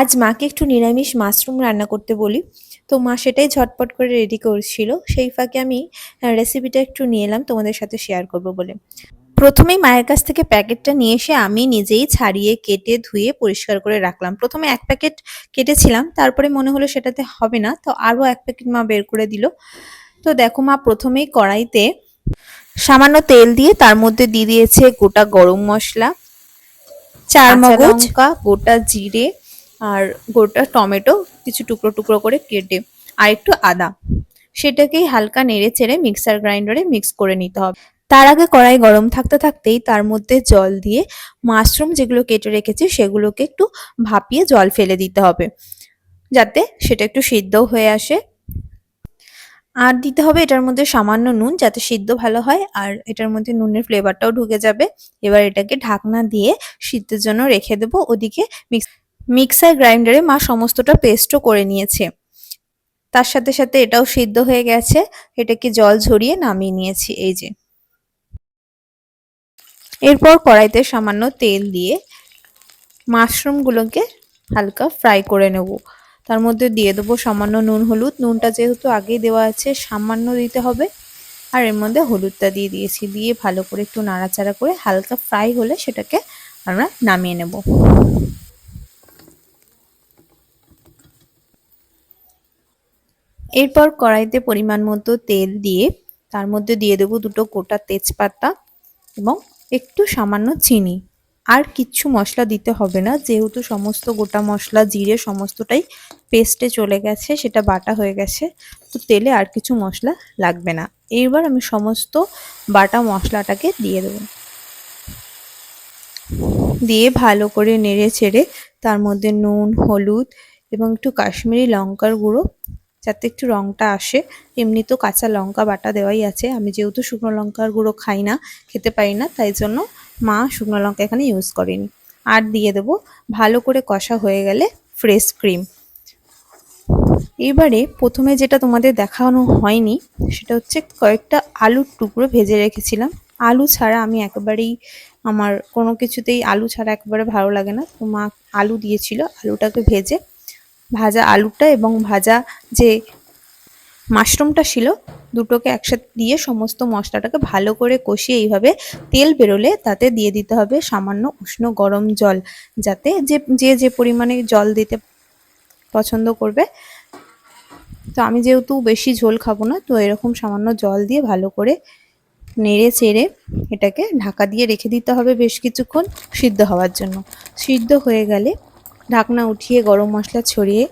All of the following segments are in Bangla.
আজ মাকে একটু নিরামিষ মাশরুম রান্না করতে বলি। তো মা সেটাই ঝটপট করে রেডি করছিল। সেই ফাঁকে আমি রেসিপিটা একটু নিয়ে এলাম, তোমাদের সাথে শেয়ার করব বলে। প্রথমেই মায়ের কাছ থেকে প্যাকেটটা নিয়ে এসে আমি নিজেই ছাড়িয়ে, কেটে, ধুয়ে পরিষ্কার করে রাখলাম। প্রথমে এক প্যাকেট কেটেছিলাম, তারপরে মনে হলো সেটাতে হবে না, তো আরও এক প্যাকেট মা বের করে দিল। তো দেখো মা, প্রথমেই কড়াইতে সামান্য তেল দিয়ে তার মধ্যে দিয়ে দিয়েছে গোটা গরম মশলা চার মগজ গোটা জিরে আর গোটা টমেটো কিছু টুকরো টুকরো করে কেটে, আর একটু আদা। সেটাকেই হালকা নেড়ে চেড়ে মিক্সার গ্রাইন্ডারে মিক্স করে নিতে হবে। তার আগে কড়াই গরম থাকতে থাকতেই তার মধ্যে জল দিয়ে মাশরুম যেগুলো কেটে রেখেছি সেগুলোকে একটু ভাপিয়ে জল ফেলে দিতে হবে, যাতে সেটা একটু সিদ্ধ হয়ে আসে। আর দিতে হবে এটার মধ্যে সামান্য নুন যাতে সিদ্ধ ভালো হয়, আর এটার মধ্যে নুনের ফ্লেভারটাও ঢুকে যাবে। এবার এটাকে ঢাকনা দিয়ে সিদ্ধের জন্য রেখে দেবো, ওদিকে মিক্স মিক্সার গ্রাইন্ডারে মা সমস্তটা পেস্টও করে নিয়েছে। তার সাথে সাথে এটাও সিদ্ধ হয়ে গেছে। এটাকে জল ঝরিয়ে নামিয়ে নিয়েছি, এই যে। এরপর কড়াইতে সামান্য তেল দিয়ে মাশরুমগুলোকে হালকা ফ্রাই করে নেব। তার মধ্যে দিয়ে দেবো সামান্য নুন, হলুদ। নুনটা যেহেতু আগেই দেওয়া আছে, সামান্য দিতে হবে। আর এর মধ্যে হলুদটা দিয়ে দিয়েছি। দিয়ে ভালো করে একটু নাড়াচাড়া করে হালকা ফ্রাই হলে সেটাকে আমরা নামিয়ে নেব। এরপর কড়াইতে পরিমাণ মতো তেল দিয়ে তার মধ্যে দিয়ে দেবো দুটো গোটা তেজপাতা এবং একটু সামান্য চিনি। আর কিচ্ছু মশলা দিতে হবে না, যেহেতু সমস্ত গোটা মশলা, জিরে সমস্তটাই পেস্টে চলে গেছে, সেটা বাটা হয়ে গেছে, তো তেলে আর কিছু মশলা লাগবে না। এইবার আমি সমস্ত বাটা মশলাটাকে দিয়ে দেবো। দিয়ে ভালো করে নেড়ে ছেড়ে তার মধ্যে নুন, হলুদ এবং একটু কাশ্মীরি লঙ্কার গুঁড়ো যাতে একটু রঙটা আসে। এমনি তো কাঁচা লঙ্কা বাটা দেওয়াই আছে। আমি যেহেতু শুকনো লঙ্কার গুঁড়ো খাই না, খেতে পারি না, তাই জন্য মা শুকনো লঙ্কা এখানে ইউজ করেনি। আর দিয়ে দেব ভালো করে কষা হয়ে গেলে ফ্রেশ ক্রিম এবারে প্রথমে যেটা তোমাদের দেখানো হয়নি, সেটা হচ্ছে কয়েকটা আলুর টুকরো ভেজে রেখেছিলাম। আলু ছাড়া আমি একেবারেই আমার কোনো কিছুতেই আলু ছাড়া একেবারে ভালো লাগে না। তো মা আলু দিয়েছিল, আলুটাকে ভেজে ভাজা আলুটা এবং ভাজা যে মাশরুমটা ছিল, দুটোকে একসাথে দিয়ে সমস্ত মশলাটাকে ভালো করে কষিয়ে এইভাবে তেল বেরোলে তাতে দিয়ে দিতে হবে সামান্য উষ্ণ গরম জল, যাতে যে যে যে পরিমাণে জল দিতে পছন্দ করবে। তো আমি যেহেতু বেশি ঝোল খাব না, তো এরকম সামান্য জল দিয়ে ভালো করে নেড়ে চেড়ে এটাকে ঢাকা দিয়ে রেখে দিতে হবে বেশ কিছুক্ষণ সিদ্ধ হওয়ার জন্য। সিদ্ধ হয়ে গেলে ঢাকনা উঠিয়ে গরম মশলা ছড়িয়ে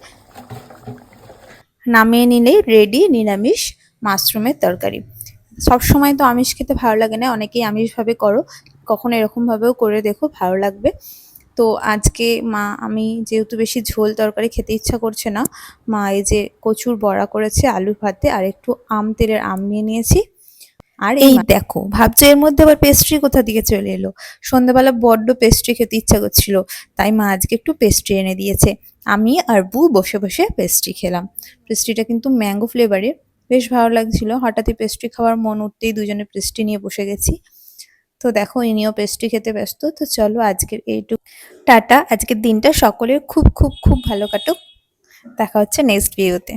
নামিয়ে নিলেই রেডি নিরামিষ মাশরুমের তরকারি। সব সময় তো আমিষ খেতে ভালো লাগে না, অনেকেই আমিষভাবে করো। কখনো এরকমভাবেও করে দেখো, ভালো লাগবে। তো আজকে মা, আমি যেহেতু বেশি ঝোল তরকারি খেতে ইচ্ছা করছে না, মা এই যে কচুর বড়া করেছে আলু ভাতে, আর একটু আম, তেলের আম নিয়ে নিয়েছি। আর এই দেখো ভাবছ এর মধ্যে আবার পেস্ট্রি কোথা থেকে চলে এলো? সন্ধ্যাবেলা বড্ড পেস্ট্রি খেতে ইচ্ছা করছিল তাই মা আজকে একটু পেস্ট্রি এনে দিয়েছে। আমি আর বু বসে বসে পেস্ট্রি খেলাম। পেস্ট্রিটা কিন্তু ম্যাঙ্গো ফ্লেভারের বেশ ভালো লাগছিল হঠাৎই পেস্ট্রি খাওয়ার মন উঠতেই দুজনে পেস্ট্রি নিয়ে বসে গেছি। তো দেখো ইনিও পেস্ট্রি খেতে ব্যস্ত তো চলো আজকের এইটুক। টাটা আজকের দিনটা সকলের খুব খুব খুব ভালো কাটুক। দেখা হচ্ছে নেক্সট ভিডিওতে